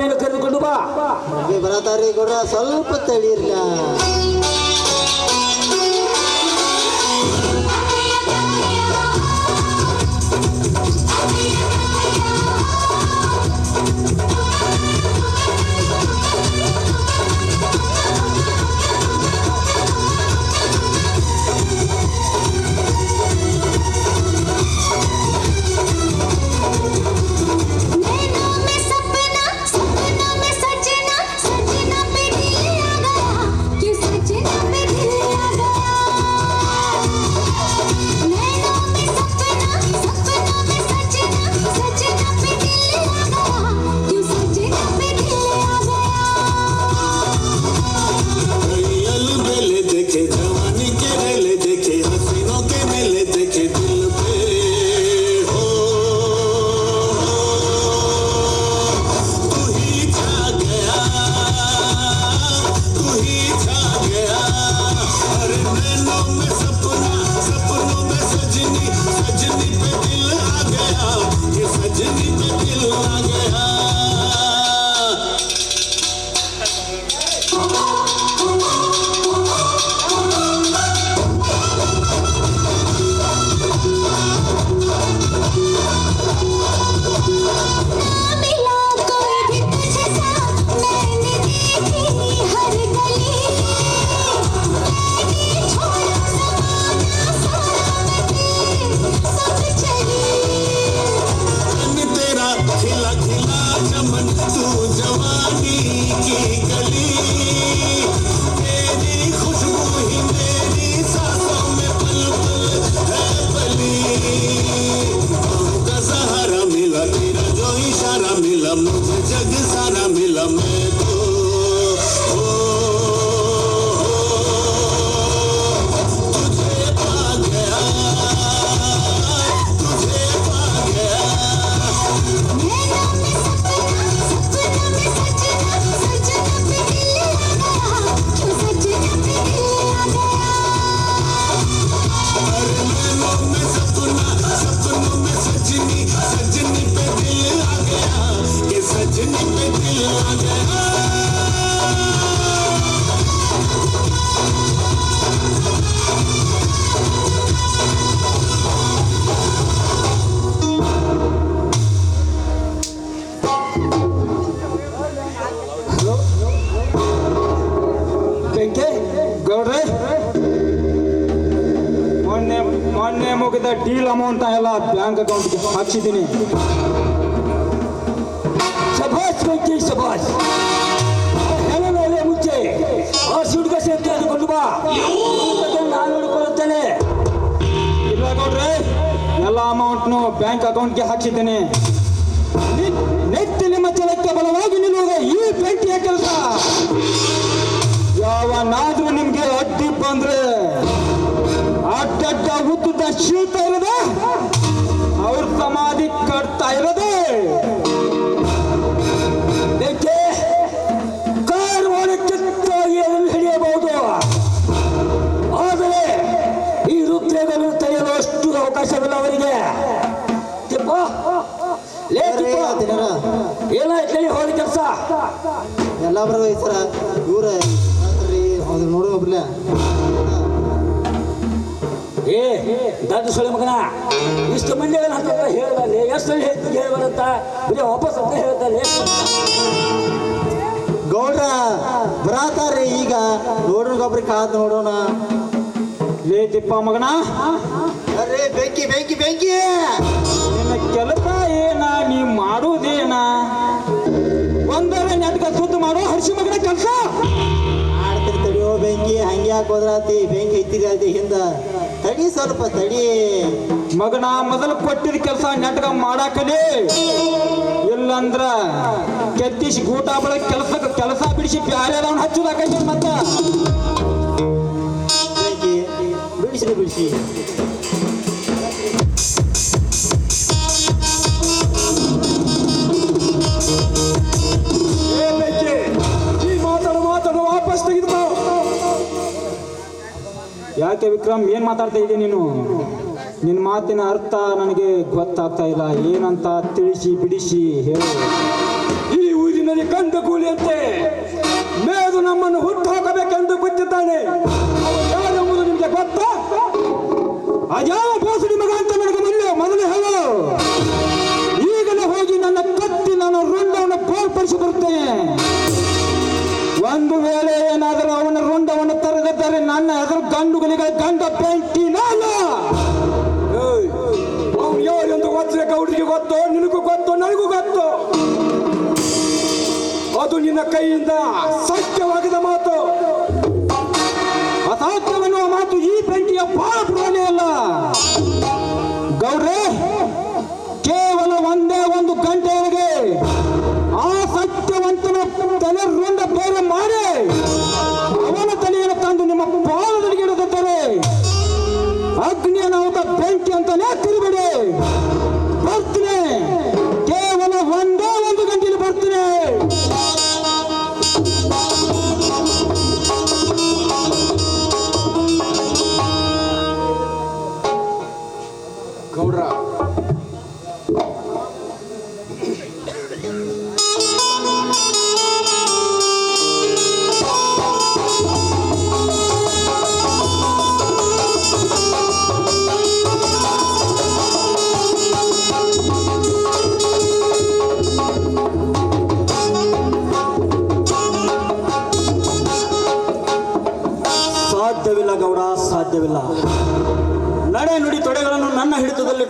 ಮೇಲೆ ಕರೆದುಕೊಂಡು ಬಾ. ಬರತಾರಿ ಕೂಡ ಸ್ವಲ್ಪ ತಳಿರ್ಲ ಮೊನ್ನೆ ಮುಗಿದ ಡೀಲ್ ಅಮೌಂಟ್ ಎಲ್ಲ ಬ್ಯಾಂಕ್ ಅಕೌಂಟ್ಗೆ ಹಾಕ್ಸಿದ್ದೀನಿ. ಶಬಾಷ್ ವೆಂಕಿ ಹೆಣ ಮೇಲೆ ಮುಂಚೆ ಆ ಸುಡ್ಗ ಸೇರ್ತಿ ಕೊಂಡು ಬಾ. ನಾನು ನೋಡಿಕೊಳ್ಳುತ್ತೇನೆ ಇಲ್ಲ ಗೌಡ್ರೆ, ಎಲ್ಲ ಅಮೌಂಟ್ನು ಬ್ಯಾಂಕ್ ಅಕೌಂಟ್ಗೆ ಹಾಕ್ಸಿದ್ದೀನಿ. ನೆತ್ತಿ ನಿಮ್ಮ ಚಲಕ್ಕೆ ಬಲವಾಗಿ ನಿಲ್ಲುವುದು ಈ ಬೆಂಕಿಯ ಕೆಲಸ. ಯಾವನಾದ್ರೂ ನಿಮ್ಗೆ ಅಡ್ಡಿ ಬಂದ್ರೆ ಅಡ್ಡಡ್ಡ ಉದ್ದುದ್ದ ಶೀತ ಇರದೆ ಅವ್ರ ಸಮಾಧಿ ಕಟ್ತಾ ಇರದೆ. ಹಿಡಿಯಬಹುದು. ಆದರೆ ಈ ರುದ್ರೆಗಳನ್ನು ಅಷ್ಟು ಅವಕಾಶವಿಲ್ಲ ಅವರಿಗೆ. ಏನಾಯ್ತು ಹೇಳಿ ಹೋದ ಕೆಲಸ? ಎಲ್ಲ ಬರೋ ಹೆಸರ ಇವ್ರ. ಅದು ನೋಡು ಒಬ್ರಲ್ಲ. ಏ ದಡ್ಡ ಸೊಳ್ಳೆ ಮಗನ, ಇಷ್ಟು ಮಂದಿ ಹಾಕಿದ್ರೆ ಹೇಳ್ಬಲ್ಲಿ ಎಷ್ಟು ಹೇಳ್ತೀನಿ ಹೇಳಿ ಬರೀ ವಾಪಸ್ ಅಂತ ಹೇಳ್ತಾನೆ ಗೌಡ್ರ, ಬರಾತಾರ್ರಿ ಈಗ. ನೋಡ್ರಿಗೊಬ್ರಿ ಕಾದ್ ನೋಡೋಣ. ಲೇ ತಿಪ್ಪ ಮಗನ. ಅರೇ, ಬೆಂಕಿ ಬೆಂಕಿ ಬೆಂಕಿ. ನಿನ್ನ ಕೆಲಸ ಏನ, ನೀ ಮಾಡುವುದೇನ ಒಂದರ ನೆಟ್ಗ ಸುದ್ದು ಮಾಡೋ ಹರ್ಷಿ ಮಗನ ಕೆಲಸ? ಯಾಕೆ ಹೋದ್ರಾತಿ ಬೆಂಕಿ ಐತಿರಿ ಹಿಂದ ತಡಿ, ಸ್ವಲ್ಪ ತಡಿ. ಮಗನ ಮೊದಲು ಕೊಟ್ಟಿದ ಕೆಲಸ ನೆಟ್ಗ ಮಾಡಾಕಲಿ. ಇಲ್ಲಂದ್ರ ಕೆತ್ತಿಸಿ ಗೂಟ ಬಳ ಕೆಲಸ ಕೆಲಸ ಬಿಡಿಸಿ ಬ್ಯಾರೆ ಹಚ್ಚುದಾಕೈತಿ ಮತ್ತ? ಬಿಡಿಸಿ ಬಿಡಿಸಿ ಯಾಕೆ ವಿಕ್ರಮ್, ಏನ್ ಮಾತಾಡ್ತಾ ಇದ್ದೀನಿ ನೀನು? ನಿನ್ನ ಮಾತಿನ ಅರ್ಥ ನನಗೆ ಗೊತ್ತಾಗ್ತಾ ಇಲ್ಲ. ಏನಂತ ತಿಳಿಸಿ, ಬಿಡಿಸಿ ಹೇಳು. ಈ ಊರಿನಲ್ಲಿ ಕಂದ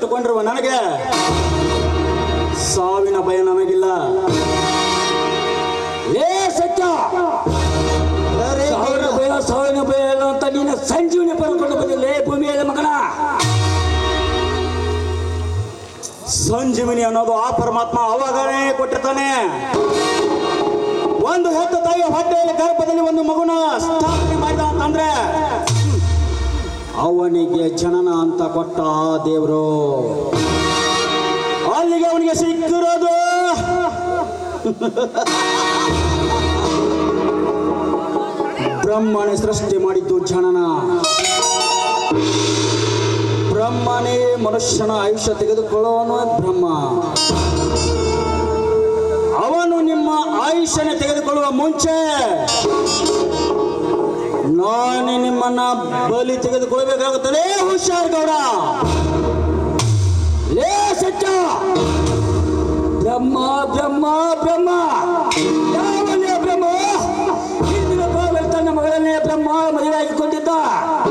ಹಿಡಿತದಲ್ಲಿಟ್ಟುಕೊಂಡಿರುವ ನನಗೆ ಸಾವಿನ ಭಯ ನಮಗಿಲ್ಲ. ಲೇ ಸತ್ಯ! ಸಾವಿನ ಭಯ ಸಾವಿನ ಭಯ ಅಂತ ನೀನು ಸಂಜೀವನಿ ಪಡ್ಕೊಂಡು ಬಂದಿಲ್ಲೇ ಭೂಮಿಯಲ್ಲಿ ಮಗನ! ಸಂಜೀವಿನಿ ಅನ್ನೋದು ಆ ಪರಮಾತ್ಮ ಅವಾಗನೇ ಕೊಟ್ಟಿರ್ತಾನೆ. ಒಂದು ಹೆತ್ತ ತಾಯಿಯ ಹೊಟ್ಟೆಯಲ್ಲಿ ಗರ್ಭದಲ್ಲಿ ಒಂದು ಮಗುನ ಸ್ಥಾಪನೆ ಮಾಡಿದ ಅಂತಂದ್ರೆ ಅವನಿಗೆ ಜನನ ಅಂತ ಕೊಟ್ಟ ದೇವರು. ಅಲ್ಲಿಗೆ ಅವನಿಗೆ ಸಿಕ್ಕಿರೋದು. ಬ್ರಹ್ಮನೇ ಸೃಷ್ಟಿ ಮಾಡಿದ್ದು ಜನನ. ಬ್ರಹ್ಮನೇ ಮನುಷ್ಯನ ಆಯುಷ್ಯ ತೆಗೆದುಕೊಳ್ಳುವನು ಬ್ರಹ್ಮ. ಅವನು ನಿಮ್ಮ ಆಯುಷ್ಯನೇ ತೆಗೆದುಕೊಳ್ಳುವ ಮುಂಚೆ ನಾನು ನಿಮ್ಮನ್ನ ಬಲಿ ತೆಗೆದುಕೊಳ್ಬೇಕಾಗುತ್ತದೆ ಹುಷಾರ್ ಗೌಡ. ಲೇ ಸಚ್ಚ ಬ್ರಹ್ಮ ಬ್ರಹ್ಮ ಬ್ರಹ್ಮ. ಯಾವನೇ ಬ್ರಹ್ಮ, ಹಿಂದಿನ ಕಾಲದಲ್ಲಿ ತನ್ನ ಮಗಳನ್ನೇ ಬ್ರಹ್ಮ ಮದುವೆಯಾಗಿಕೊಂಡಿದ್ದ ಅಂತ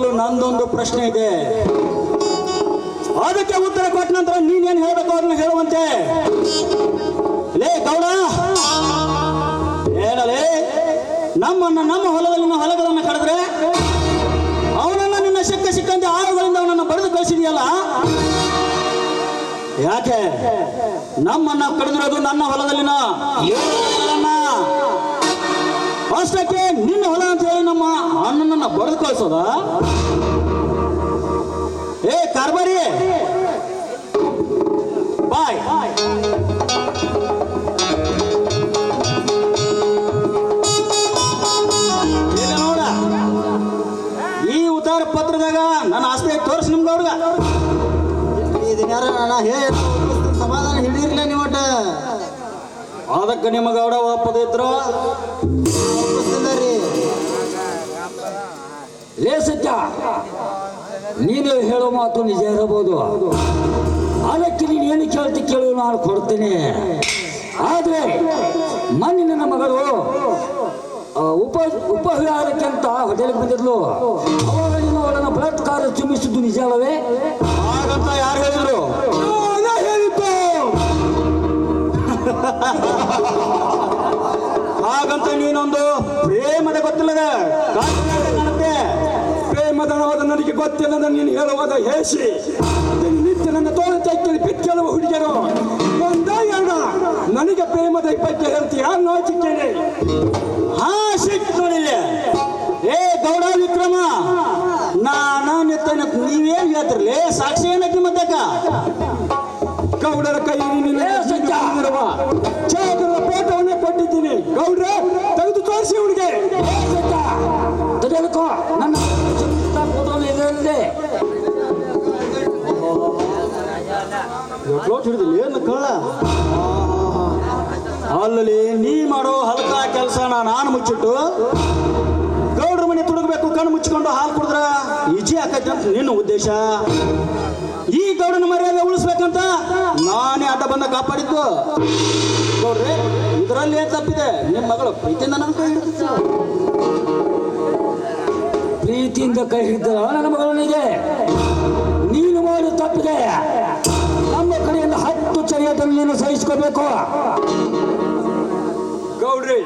ಮೊದಲು ನಂದೊಂದು ಪ್ರಶ್ನೆ ಇದೆ. ಅದಕ್ಕೆ ಉತ್ತರ ಕೊಟ್ಟ ನಂತರ ನೀನೇನು ಹೇಳಬೇಕು ಅದನ್ನ ಹೇಳುವಂತೆ? ಲೇ ಗೌಡ! ಹೇಳಲೇ, ನಮ್ಮನ್ನ ನಮ್ಮ ಹೊಲದಲ್ಲಿನ ಹೊಲಗಳನ್ನು ಕಡಿದ್ರೆ ಅವನನ್ನ ನಿನ್ನ ಸಿಕ್ಕ ಸಿಕ್ಕಂತೆ ಆಳುಗಳಿಂದ ಅವನನ್ನು ಬರೆದು ಕಳಿಸಿದೆಯಲ್ಲ? ಯಾಕೆ? ನಮ್ಮನ್ನ ಕಡಿದಿರೋದು ನನ್ನ ಹೊಲದಲ್ಲಿನ ಅಷ್ಟಕ್ಕೆ ನಿನ್ನ ಹೊಲ ನಮ್ಮ ಅಣ್ಣನನ್ನ ಬರೆದು ಕಳಿಸೋದ? ಏ, ಕಾರ್ಬಾರಿ! ಬಾಯ್. ನೋಡ, ಈ ಉತ್ತಾರ ಪತ್ರದಾಗ ನನ್ನ ಆಸ್ತಿ ತೋರಿಸಿ ನಿಮ್ಗೆ ಅವ್ರಿಗೆ ಇದನ್ನಾರ ನಾನು ಹೇ, ಸಮಾಧಾನ ಹಿಡಿರ್ಲ ನೀವು ಅದಕ್ಕೆ ನಿಮಗೆ ಗೌಡ ಒಪ್ಪದಿದ್ರು ಸತ್ಯ ನೀನು ಹೇಳೋ ಮಾತು ನಿಜ ಇರಬಹುದು. ಅದಕ್ಕೆ ನೀನು ಏನು ಕೇಳ್ತಿ ಕೇಳು, ನಾನು ಕೊಡ್ತೀನಿ. ಆದರೆ ಮಣ್ಣಿನ ನನ್ನ ಮಗಳು ಉಪ ಉಪಹಾರಕ್ಕಂತ ಹೋಟೆಲ್ಗೆ ಬಂದಿದ್ಲು. ಅವಾಗ ಬಲಾತ್ಕಾರ ಚುಮ್ಮಿಸಿದ್ದು ನಿಜ ಅಲ್ಲವೇ? ಹಾಗಂತ ಯಾರು ಹೇಳಿದ್ರು? ಗೊತ್ತಿಲ್ಲದ ನೀನು ಹೇಳುವಾಗ ಹೇಸಿ. ನಿತ್ಯ ನನ್ನ ತೋಳ ಕೈಕಲ್ಲಿ ಬಿಚ್ಚಲುವ ಹುಡುಗಿಯರು ಒಂದ ಎರಡ ನನಗೆ ಪ್ರೇಮದ ಬಗ್ಗೆ ಹೇಳ್ತೀಯ ನಾಚಿದ್ದೇನೆ ಹಾ ಸಿಟ್ ನೋಡಿಲ್ಲ. ಏ ಗೌಡ ವಿಕ್ರಮ ನಾನ ನಿತ್ತನ ನೀವೇನ್ ಹೇಳ್ತಿರ್ಲಿ ಸಾಕ್ಷಿ ಏನಕ್ಕೆ ಮತ್ತಕ್ಕ ಗೌಡರ ಕೈ. ಚಾಕರ ಪೋಟವನ್ನೇ ಕೊಟ್ಟಿದ್ದೀನಿ. ಗೌಡ್ರೆ ತೆಗೆದು ತೋರಿಸಿ ಹುಡುಗಿ. ನನ್ನ ಇದರಲ್ಲಿ ಏನು ಕಳ್ಳ? ಅಲ್ಲಲ್ಲಿ ನೀ ಮಾಡೋ ಹಲ್ಕ ಕೆಲಸ ನಾನು ಮುಚ್ಚಿಟ್ಟು ಗೌಡ್ರ ಮನೆ ತುಡುಗಬೇಕು, ಕಣ್ಣು ಮುಚ್ಕೊಂಡು ಹಾಲು ಕುಡಿದ್ರ ಈಜಿ ಆಕೈತೆ ಅಂತ ನಿನ್ನ ಉದ್ದೇಶ. ಈ ಗೌಡನ ಮರ್ಯಾದೆ ಉಳಿಸ್ಬೇಕಂತ ನಾನೇ ಅಡ್ಡ ಬಂದ ಕಾಪಾಡಿದ್ದು. ಗೌಡ್ರೆ ಇದರಲ್ಲಿ ಏನ್ ತಪ್ಪಿದೆ? ನಿಮ್ಮ ಮಗಳು ಪ್ರೀತಿಯಿಂದ ನನ್ನ ಕೈ ಪ್ರೀತಿಯಿಂದ ಕೈ ಹಿಡಿದ ನನ್ನ ಮಗಳನಿಗೆ ನೀನು ಮಾಡಿ ತಪ್ಪಿದೆ. ನಮ್ಮ ಕಡೆಯಿಂದ ಹತ್ತು ಚರಿಯದಲ್ಲಿ ನೀನು ಸಹಿಸ್ಕೋಬೇಕು ಗೌಡ್ರಿ,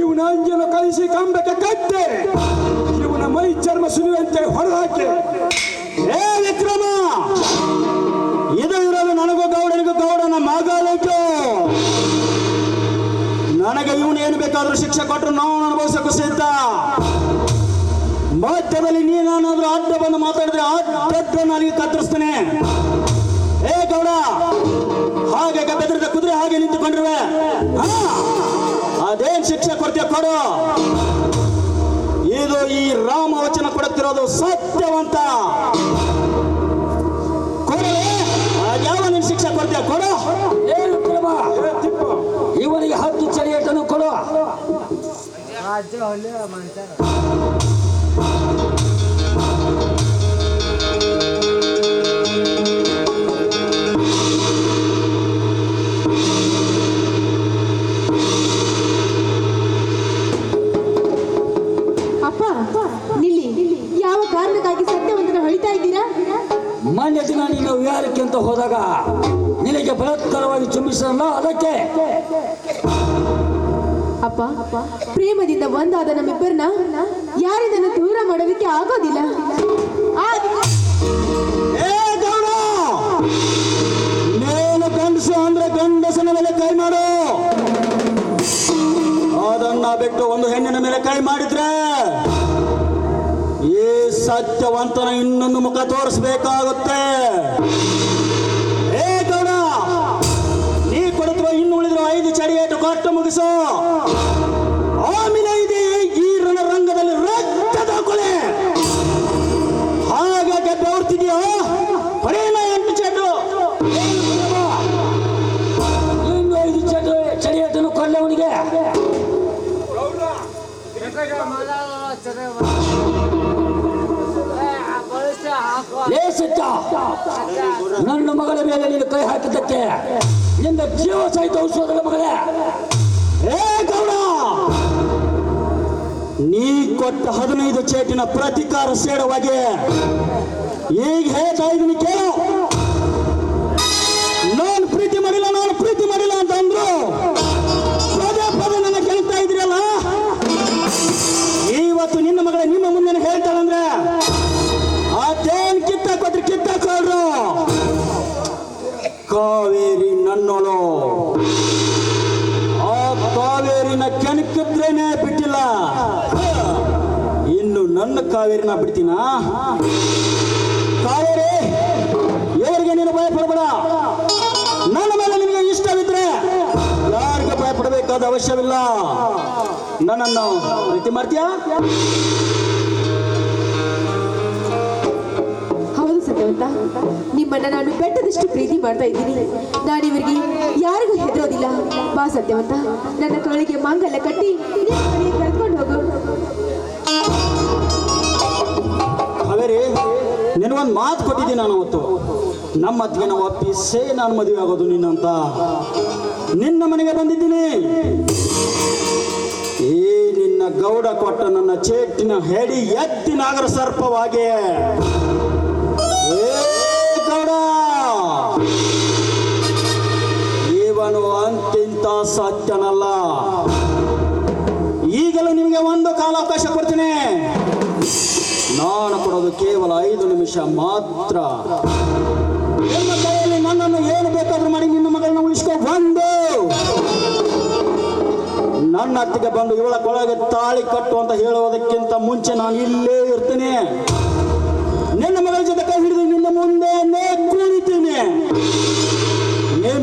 ಇವನ ಅಂಜನ ಕಳಿಸಿ ಕಂಬಕ್ಕೆ ಕಟ್ಟೆ, ಇವನ ಮೈ ಚರ್ಮ ಸುಲಿಯುವಂತೆ ಹೊರಹಾಕಿ. ಏ ವಿಕ್ರಮ ಇದು ಇರೋದು ನನಗೂ ಗೌಡನಿಗೂ ಗೌಡನ ಮಗಳಿಗೂ ನನಗೆ ಇವನು ಏನು ಬೇಕಾದ್ರೂ ಶಿಕ್ಷೆ ಕೊಟ್ಟರು ನಾವು ಅನುಭವಿಸಕ್ಕೂ ಸಿದ್ಧ. ಮಧ್ಯದಲ್ಲಿ ನೀನಾದ್ರೂ ಅಡ್ಡ ಬಂದು ಮಾತಾಡಿದ್ರೆ ಅಡ್ಡ ನನಗೆ ಕತ್ತರಿಸ್ತೇನೆ. ಏ ಗೌಡ ಹಾಗೆ ಬೆದರಿದ ಕುದುರೆ ಹಾಗೆ ನಿಂತುಕೊಂಡಿರುವೆ. ಹಾ, ಅದೇನ್ ಶಿಕ್ಷೆ ಕೊಡ್ತೀಯ ಕೊಡು. ಇದು ಈ ರಾಮ ವಚನ ಕೊಡುತ್ತಿರೋದು ಸತ್ಯವಂತ. ಯಾವ ನಿನ್ ಶಿಕ್ಷೆ ಕೊಡ್ತೀಯ ಕೊಡು. ಇವನಿಗೆ ಹತ್ತು ಚಳಿಯಟನ್ನು ಕೊಡು. ಅಪ್ಪ ಪ್ರೇಮದಿಂದ ಒಂದಾದ ನಮ್ಮಿಬ್ಬರನ್ನ ಯಾರಿದನ್ನು ದೂರ ಮಾಡೋದಕ್ಕೆ ಆಗೋದಿಲ್ಲ. ಮೇಲು ಗಂಡಸು ಅಂದ್ರೆ ಗಂಡಸನ ಮೇಲೆ ಕೈ ಮಾಡು. ಅದನ್ನ ಬಿಟ್ಟು ಒಂದು ಹೆಣ್ಣಿನ ಮೇಲೆ ಕೈ ಮಾಡಿದ್ರೆ ಈ ಸತ್ಯವಂತನ ಇನ್ನೊಂದು ಮುಖ ತೋರಿಸ್ಬೇಕಾಗುತ್ತೆ. ಐದು ಚಡಿಯೇಟು ಕೊಟ್ಟು ಮುಗಿಸು. ಆಮೇಲೆ ಇದೆ, ಈ ರಣರಂಗದಲ್ಲಿ ರಕ್ತದ ಕೊಲೆ. ಹಾಗಾಗಿ ಬೆವರ್ತಿದೆಯೋ ಬರೀನ ಎಂಟು ಚೆಂಡು ಇನ್ನು ಐದು ಚೆಂಡು ಚಡಿಯೇಟನ್ನು ಕೊಲ್ಲವನಿಗೆ. ನನ್ನ ಮಗಳ ಮೇಲೆ ನೀನು ಕೈ ಹಾಕಿದ್ದಕ್ಕೆ. ನಿನ್ನ ಜೀವ ಸಹಿತ ಔಷಧಗಳ ಏ ಗೌಡ! ನೀ ಕೊಟ್ಟ ಹದಿನೈದು ಚೇಟಿನ ಪ್ರತಿಕಾರ ಸೇಡವಾಗಿ ಈಗ ಹೇಳ್ತಾ ಇದ್ದೀನಿ ಕೇಳು. ನಾನು ಪ್ರೀತಿ ಮಾಡಿಲ್ಲ, ನಾನು ಪ್ರೀತಿ ಮಾಡಿಲ್ಲ ಅಂತ ಅಂದ್ರು ಪದೇ ಪದೇ ನನ್ನ ಕೇಳ್ತಾ ಇದ್ರಲ್ಲ ಇವತ್ತು ನಿನ್ನ ಮಗಳ ನಿಮ್ಮ ಮುಂದೆ ಹೇಳ್ತಾಳಂದ್ರೆ ಅದೇನ್ ಕಿತ್ತ ಕಿತ್ತಾಕೊಳ್ರು ಕಾವೇರಿ ನನ್ನೋಳು ಆ ಕಾವೇರಿನ ಕೆಣಕಿದ್ರೇನೆ ಬಿಟ್ಟಿಲ್ಲ. ಇನ್ನು ನನ್ನ ಕಾವೇರಿನ ಬಿಡ್ತೀನ? ಕಾವೇರಿ ಇವರಿಗೆ ನೀನು ಭಯ ಪಡಬೇಡ ನನ್ನ ಮೇಲೆ ನಿಮಗೆ ಇಷ್ಟವಿದ್ರೆ ಯಾರಿಗೆ ಭಯ ಪಡಬೇಕಾದ ಅವಶ್ಯವಿಲ್ಲ. ನನ್ನನ್ನು ಪ್ರೀತಿ ಮಾಡ್ತೀಯಾ? ಸತ್ಯವಂತ ನಿಮ್ಮನ್ನ ನಾನು ಬೆಟ್ಟದಷ್ಟು ಪ್ರೀತಿ ಮಾಡ್ತಾ ಇದ್ದೀನಿ. ನಾನು ಇವರಿಗೆ ಯಾರಿಗೂ ಹೆದರೋದಿಲ್ಲ. ಬಾ ಸತ್ಯವಂತ ನನ್ನ ತೋಳಿಗೆ ಮಾಂಗಲ್ಯ ಕಟ್ಟಿ ಕರ್ಕೊಂಡು ಹೋಗು. ಕಾವೇರಿ ನಿನಗೊಂದು ಮಾತು ಕೊಟ್ಟಿದ್ದೀನಿ ನಾನು ಅವತ್ತು. ನಮ್ಮ ನಾವು ಒಪ್ಪಿಸೇ ನಾನು ಮದುವೆ ಆಗೋದು ನಿನ್ನಂತ ನಿನ್ನ ಮನೆಗೆ ಬಂದಿದ್ದೀನಿ. ಈ ನಿನ್ನ ಗೌಡ ಕೊಟ್ಟ ನನ್ನ ಚೇಟಿನ ಹೆಡಿ ಎತ್ತಿ ನಾಗರ ಸತ್ಯನಲ್ಲ. ಈಗಲೂ ನಿಮಗೆ ಒಂದು ಕಾಲಾವಕಾಶ ಕೊಡ್ತೀನಿ. ನಾನು ಕೊಡೋದು ಕೇವಲ ಐದು ನಿಮಿಷ ಮಾತ್ರ. ನಿಮ್ಮ ಕೈಯಲ್ಲಿ ಬೇಕಾದ್ರೂ ಮಾಡಿ ನಿನ್ನ ಮಗಳನ್ನ ಉಳಿಸ್ಕೊ, ಬಂದು. ನನ್ನ ಅತ್ತಿಗೆ ಬಂದು ಇವಳ ಕೊಳಗೆ ತಾಳಿ ಕಟ್ಟು ಅಂತ ಹೇಳೋದಕ್ಕಿಂತ ಮುಂಚೆ ನಾನು ಇಲ್ಲೇ ಇರ್ತೀನಿ.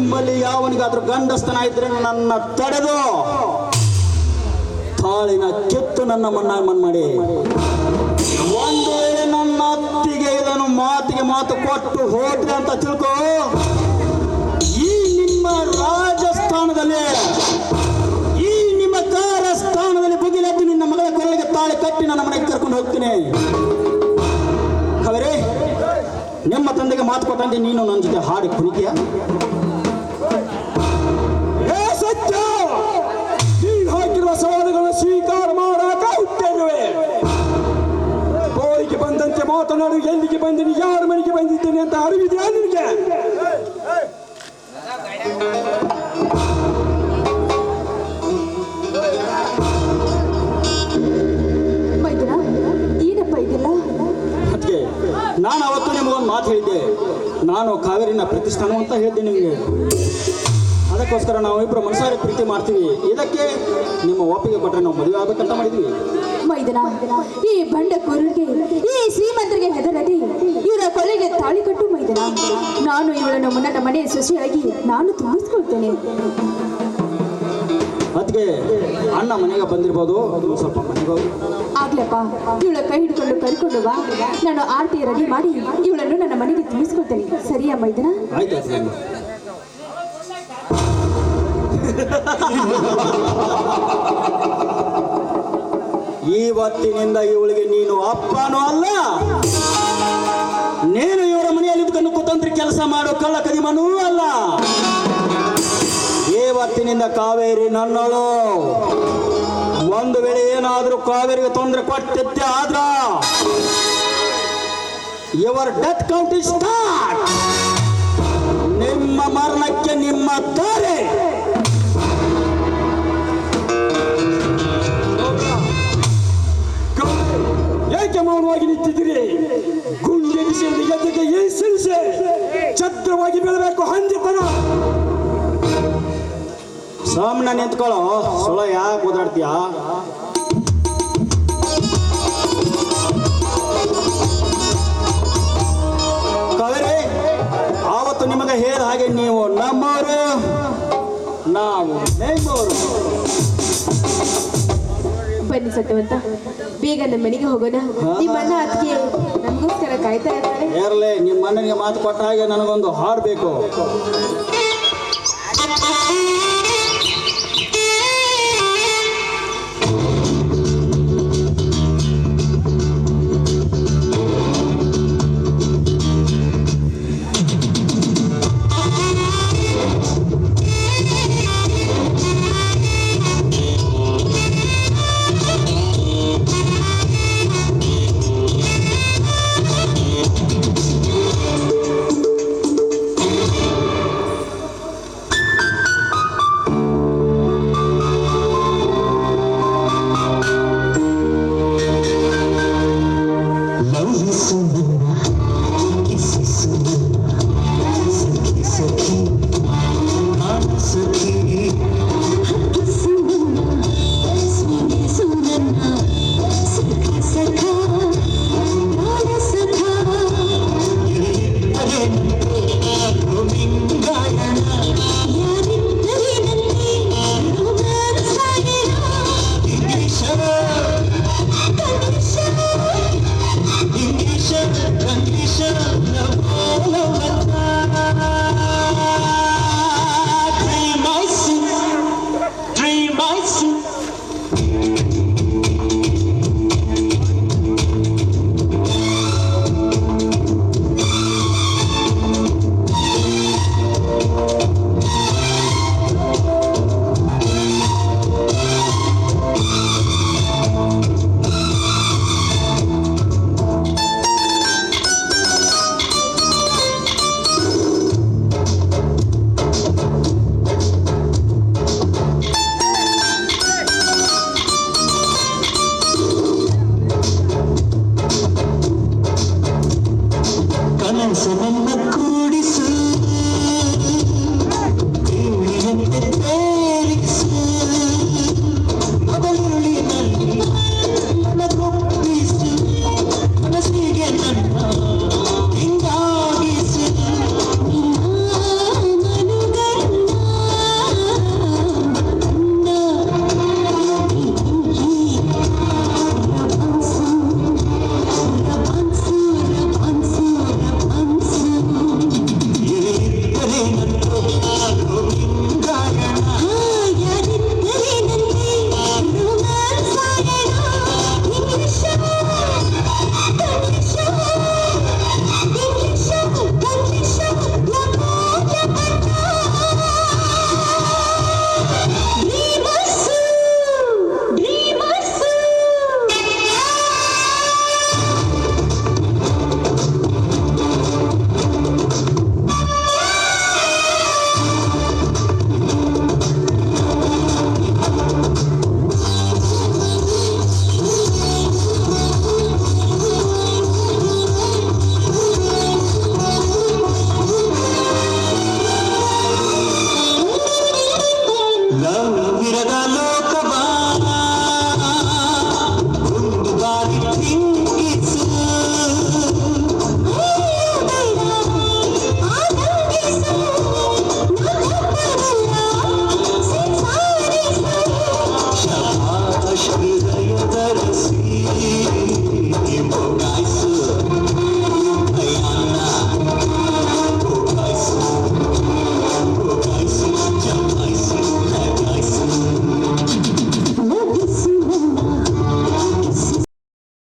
ನಿಮ್ಮಲ್ಲಿ ಯಾವನಿಗಾದ್ರೂ ಗಂಡಸ್ತನ ಇದ್ರೆ ನನ್ನ ತಡೆದು ತಾಳಿನ ಕೆತ್ತು ನನ್ನ ಮನ್ನ ಮನ್ ಮಾಡಿ. ಒಂದು ವೇಳೆ ನನ್ನ ಅತ್ತಿಗೆ ಇದನ್ನು ಮಾತಿಗೆ ಮಾತು ಕೊಟ್ಟು ಹೋದ್ರೆ ಅಂತ ತಿಳ್ಕೋ. ಈ ನಿಮ್ಮ ರಾಜಸ್ಥಾನದಲ್ಲಿ, ಈ ನಿಮ್ಮ ಕಾರಸ್ಥಾನದಲ್ಲಿ ಬುಗಿಲೆದ್ದು ನಿನ್ನ ಮಗಳ ಕೊರಳಿಗೆ ತಾಳಿ ಕಟ್ಟಿ ನನ್ನ ಮನೆಗೆ ಕರ್ಕೊಂಡು ಹೋಗ್ತೀನಿ. ಅವರೇ ನಿಮ್ಮ ತಂದೆಗೆ ಮಾತು ಕೊಟ್ಟಂತೆ ನೀನು ನನ್ನ ಜೊತೆ ಹಾಡಿ ಕುಣಿತೀಯ? ಮಾತನಾಡು ಎಲ್ಲಿಗೆ ಬಂದಿನಿ ಯಾರ ಮನೆಗೆ ಬಂದಿದ್ದೇನೆ ಅಂತ ಅರಿವಿದೆಯಾ ನಿನಗೆ? ನಾನು ಅವತ್ತು ನಿಮಗೊಂದು ಮಾತು ಹೇಳಿದ್ದೆ. ನಾನು ಕಾವೇರಿನ ಪ್ರತಿಷ್ಠಾನ ಅಂತ ಹೇಳಿದ್ದೆ ನಿಮಗೆ. ಅದಕ್ಕೋಸ್ಕರ ನಾವು ಇಬ್ಬರು ಮನಸಾರೆ ಪ್ರೀತಿ ಮಾಡ್ತೀವಿ. ಇದಕ್ಕೆ ನಿಮ್ಮ ಒಪ್ಪಿಗೆ ಕೊಟ್ಟರೆ ನಾವು ಮದುವೆ ಆಗಬೇಕಂತ ಮಾಡಿದ್ವಿ. ಮೈದನ, ಈ ಬಂಡ ಕುರುಗೆ ಈ ಶ್ರೀಮಂತರಿಗೆ ಹೆದರದೆ ಇವರ ಕೊಲೆಗೆ ತಾಳಿ ಕಟ್ಟು ಮೈದನ. ನಾನು ಇವಳನ್ನು ಮುನ್ನಟ ಮನೆಯ ಸೊಸೆಯಾಗಿ ನಾನು ತುಂಬಿಸ್ಕೊಳ್ತೇನೆ. ಅದಕ್ಕೆ ಅಣ್ಣ ಮನೆಗೆ ಬಂದಿರ್ಬೋದು. ಸ್ವಲ್ಪ ಮನೆಗೆ ಆಗ್ಲಪ್ಪ ಇವಳ ಕೈ ಹಿಡ್ಕೊಂಡು ಕರ್ಕೊಂಡು ಬಾ. ನಾನು ಆರತಿ ರೆಡಿ ಮಾಡಿ ಇವಳನ್ನು ನನ್ನ ಮನೆಗೆ ತಿಳಿಸ್ಕೊಳ್ತೇನೆ ಸರಿಯಾ ಮೈದನ ಆಯ್ತು ಇವತ್ತಿನಿಂದ ಇವಳಿಗೆ ನೀನು ಅಪ್ಪನೂ ಅಲ್ಲ. ನೀನು ಇವರ ಮನೆಯಲ್ಲಿ ಇದ್ಕೊಂಡು ಕುತಂತ್ರಿ ಕೆಲಸ ಮಾಡೋ. ಕಳ್ಳ ಕದಿಮನೂ ಅಲ್ಲ. ಇವತ್ತಿನಿಂದ ಕಾವೇರಿ ನನ್ನಳು ಒಂದು ವೇಳೆ ಏನಾದರೂ ಕಾವೇರಿಗೆ ತೊಂದರೆ ಕೊಟ್ಟಿದ್ದೆ ಆದ್ರ your death count is start ನಿಮ್ಮ ಮರಣಕ್ಕೆ ನಿಮ್ಮ ತಾರೆ. ಏಕೆ ಮೌನವಾಗಿ ನಿಂತಿದ್ದೀರಿ? ಗುಂಡೆನಿಸಿದ ಎದೆಗೆ ಈ ಸಿಲ್ಸೆ ಛತ್ರವಾಗಿ ಬೀಳಬೇಕು ಹಂದಿತನ ಸಾಮನ ನಿಂತ್ಕೊಳ್ಳೋ. ಸುಳ ಯಾಕೆ ಓದಾಡ್ತೀಯ ಕಾವೇರಿ ಆವತ್ತು ನಿಮಗೆ ಹೇಳ ಹಾಗೆ ನೀವು ನಮ್ಮವರು ನಾವು ನಿಮ್ಮವರು ಬನ್ನಿ ಸತ್ಯವಂತ ಬೇಗ ನಮ್ಮ ಮನೆಗೆ ಹೋಗೋಣ. ನಿಮ್ಮ ಅಣ್ಣ ಅದಕ್ಕೆ ನಮಗೋಸ್ಕರ ಕಾಯ್ತಾ ಇರ್ತಾರೆ ಏರ್ಲೆ ನಿಮ್ಮ ಅಣ್ಣನಿಗೆ ಮಾತು ಕೊಟ್ಟ ಹಾಗೆ ನನಗೊಂದು ಹಾಡು ಬೇಕು.